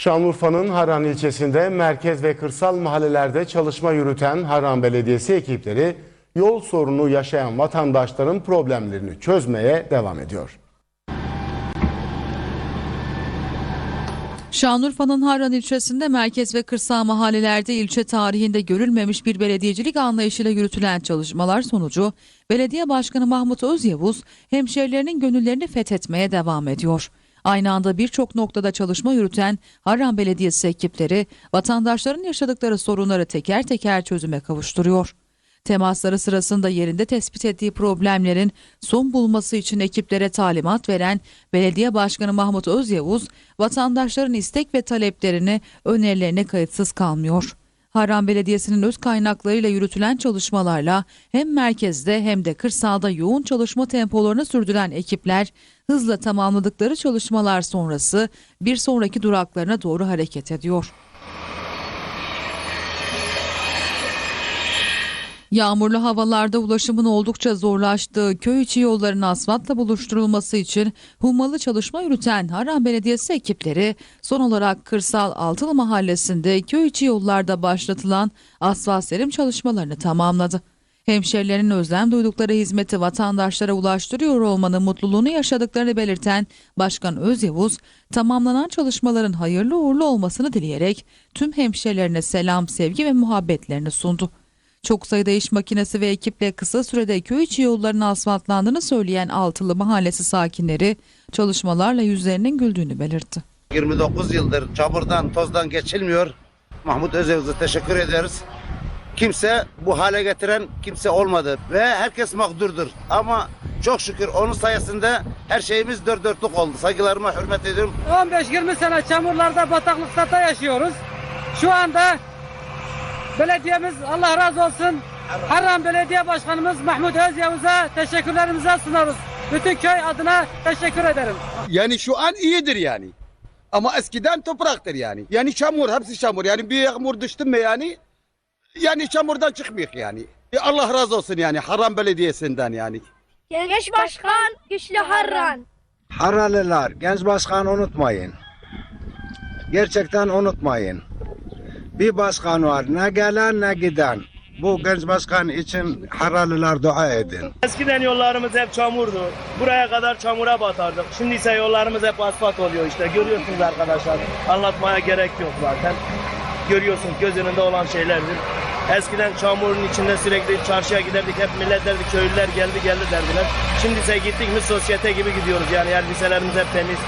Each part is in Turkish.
Şanlıurfa'nın Harran ilçesinde merkez ve kırsal mahallelerde çalışma yürüten Harran Belediyesi ekipleri yol sorunu yaşayan vatandaşların problemlerini çözmeye devam ediyor. Şanlıurfa'nın Harran ilçesinde merkez ve kırsal mahallelerde ilçe tarihinde görülmemiş bir belediyecilik anlayışıyla yürütülen çalışmalar sonucu Belediye Başkanı Mahmut Özyavuz hemşerilerinin gönüllerini fethetmeye devam ediyor. Aynı anda birçok noktada çalışma yürüten Harran Belediyesi ekipleri vatandaşların yaşadıkları sorunları teker teker çözüme kavuşturuyor. Temasları sırasında yerinde tespit ettiği problemlerin son bulması için ekiplere talimat veren Belediye Başkanı Mahmut Özyavuz, vatandaşların istek ve taleplerini, önerilerine kayıtsız kalmıyor. Harran Belediyesi'nin öz kaynaklarıyla yürütülen çalışmalarla hem merkezde hem de kırsalda yoğun çalışma tempolarını sürdüren ekipler hızla tamamladıkları çalışmalar sonrası bir sonraki duraklarına doğru hareket ediyor. Yağmurlu havalarda ulaşımın oldukça zorlaştığı köy içi yolların asfaltla buluşturulması için hummalı çalışma yürüten Harran Belediyesi ekipleri son olarak Kırsal Altılı Mahallesi'nde köy içi yollarda başlatılan asfalt serim çalışmalarını tamamladı. Hemşerilerin özlem duydukları hizmeti vatandaşlara ulaştırıyor olmanın mutluluğunu yaşadıklarını belirten Başkan Özyavuz, tamamlanan çalışmaların hayırlı uğurlu olmasını dileyerek tüm hemşerilerine selam, sevgi ve muhabbetlerini sundu. Çok sayıda iş makinesi ve ekiple kısa sürede köy içi yolların asfaltlandığını söyleyen Altılı Mahallesi sakinleri çalışmalarla yüzlerinin güldüğünü belirtti. 29 yıldır çamurdan, tozdan geçilmiyor. Mahmut Özevuz'a teşekkür ederiz. Kimse bu hale getiren kimse olmadı ve herkes mağdurdur. Ama çok şükür onun sayesinde her şeyimiz dört dörtlük oldu. Saygılarıma hürmet ediyorum. 15-20 sene çamurlarda bataklıklarda yaşıyoruz. Şu anda belediyemiz Allah razı olsun Harran Belediye Başkanımız Mahmut Özyavuz'a teşekkürlerimizi sunarız. Bütün köy adına teşekkür ederim. Yani şu an iyidir yani. Ama eskiden topraktır yani. Yani çamur, hepsi çamur. Yani bir yağmur düştü mü yani, yani çamurdan çıkmıyor yani. E Allah razı olsun yani Haram Belediyesi'nden yani. Genç Başkan Güçlü Harran. Haraliler, genç başkanı unutmayın. Gerçekten unutmayın. Bir başkan var, ne gelen ne giden. Bu genç başkan için Haraliler dua edin. Eskiden yollarımız hep çamurdu. Buraya kadar çamura batardık. Şimdi ise yollarımız hep asfalt oluyor işte. Görüyorsunuz arkadaşlar. Anlatmaya gerek yok zaten. Görüyorsunuz göz önünde olan şeylerdir. Eskiden çamurun içinde sürekli çarşıya giderdik. Hep millet derdi köylüler geldi geldi derdiler. Şimdi ise gittik mi sosyete gibi gidiyoruz. Yani elbiselerimiz hep temiz.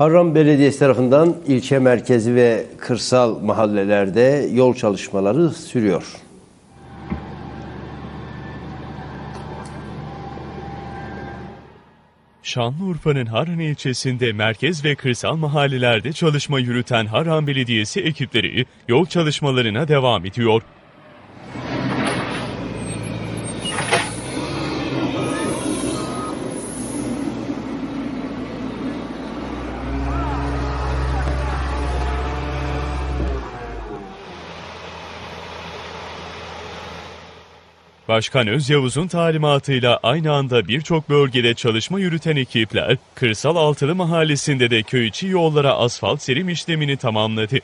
Harran Belediyesi tarafından ilçe merkezi ve kırsal mahallelerde yol çalışmaları sürüyor. Şanlıurfa'nın Harran ilçesinde merkez ve kırsal mahallelerde çalışma yürüten Harran Belediyesi ekipleri yol çalışmalarına devam ediyor. Başkan Özyavuz'un talimatıyla aynı anda birçok bölgede çalışma yürüten ekipler, Kırsal Altılı Mahallesi'nde de köy içi yollara asfalt serim işlemini tamamladı.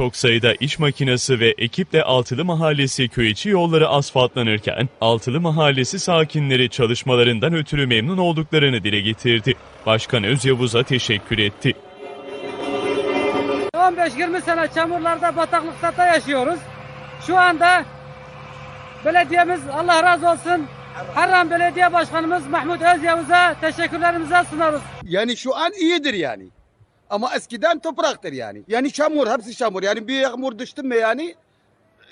Çok sayıda iş makinesi ve ekiple Altılı Mahallesi köy içi yolları asfaltlanırken Altılı Mahallesi sakinleri çalışmalarından ötürü memnun olduklarını dile getirdi. Başkan Özyavuz'a teşekkür etti. 15-20 sene çamurlarda bataklıklarda yaşıyoruz. Şu anda belediyemiz Allah razı olsun Harran Belediye Başkanımız Mahmut Özyavuz'a teşekkürlerimizi sunarız. Yani şu an iyidir yani. Ama eskiden topraktır yani. Yani çamur, hepsi çamur. Yani bir yağmur düştü mü yani,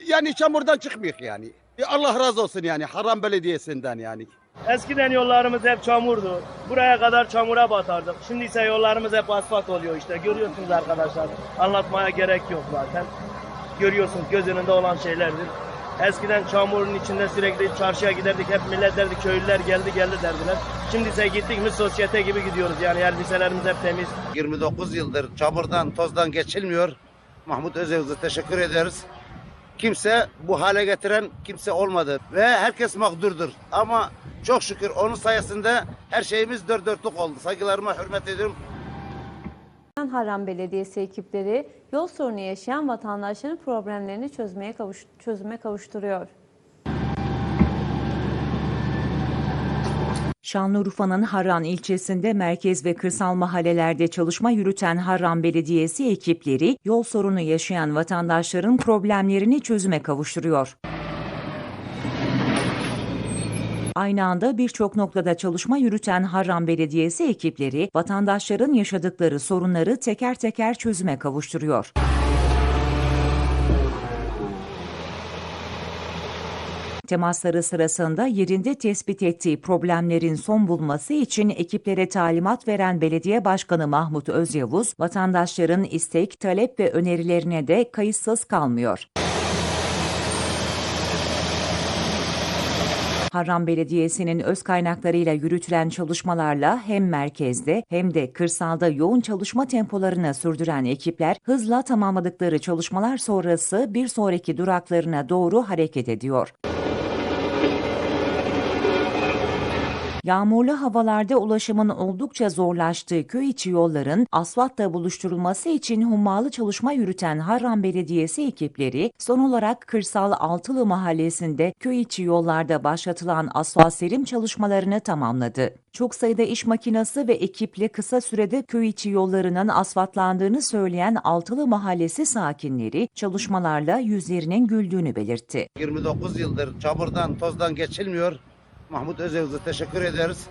yani çamurdan çıkmıyor yani. E Allah razı olsun yani Haram Belediyesi'nden yani. Eskiden yollarımız hep çamurdu. Buraya kadar çamura batardık. Şimdi ise yollarımız hep asfalt oluyor işte. Görüyorsunuz arkadaşlar. Anlatmaya gerek yok zaten. Görüyorsunuz göz önünde olan şeylerdir. Eskiden çamurun içinde sürekli çarşıya giderdik. Hep millet derdi köylüler geldi geldi derdiler. Şimdi ise gittik mi sosyete gibi gidiyoruz. Yani elbiselerimiz hep temiz. 29 yıldır çamurdan tozdan geçilmiyor. Mahmut Özyavuz'a teşekkür ederiz. Kimse bu hale getiren kimse olmadı ve herkes mağdurdur. Ama çok şükür onun sayesinde her şeyimiz dört dörtlük oldu. Saygılarıma hürmet ediyorum. Harran Belediyesi ekipleri yol sorunu yaşayan vatandaşların problemlerini çözmeye kavuş çözüme kavuşturuyor. Şanlıurfa'nın Harran ilçesinde merkez ve kırsal mahallelerde çalışma yürüten Harran Belediyesi ekipleri yol sorunu yaşayan vatandaşların problemlerini çözüme kavuşturuyor. Aynı anda birçok noktada çalışma yürüten Harran Belediyesi ekipleri vatandaşların yaşadıkları sorunları teker teker çözüme kavuşturuyor. Temasları sırasında yerinde tespit ettiği problemlerin son bulması için ekiplere talimat veren Belediye Başkanı Mahmut Özyavuz, vatandaşların istek, talep ve önerilerine de kayıtsız kalmıyor. Harran Belediyesi'nin öz kaynaklarıyla yürütülen çalışmalarla hem merkezde hem de kırsalda yoğun çalışma tempolarını sürdüren ekipler hızla tamamladıkları çalışmalar sonrası bir sonraki duraklarına doğru hareket ediyor. Yağmurlu havalarda ulaşımın oldukça zorlaştığı köy içi yolların asfaltla buluşturulması için hummalı çalışma yürüten Harran Belediyesi ekipleri son olarak Kırsal Altılı Mahallesi'nde köy içi yollarda başlatılan asfalt serim çalışmalarını tamamladı. Çok sayıda iş makinası ve ekiple kısa sürede köy içi yollarının asfaltlandığını söyleyen Altılı Mahallesi sakinleri çalışmalarla yüzlerinin güldüğünü belirtti. 29 yıldır çamurdan tozdan geçilmiyor. Mahmut Özyavuz'a teşekkür ederiz.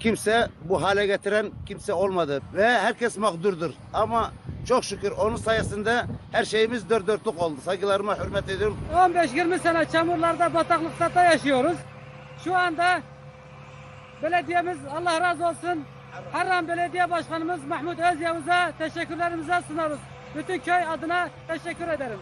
Kimse bu hale getiren kimse olmadı ve herkes mağdurdur. Ama çok şükür onun sayesinde her şeyimiz dört dörtlük oldu. Saygılarıma hürmet ediyorum. 15-20 sene çamurlarda bataklıkta yaşıyoruz. Şu anda belediyemiz Allah razı olsun Harran Belediye Başkanımız Mahmut Özyavuz'a teşekkürlerimizi sunarız. Bütün köy adına teşekkür ederim.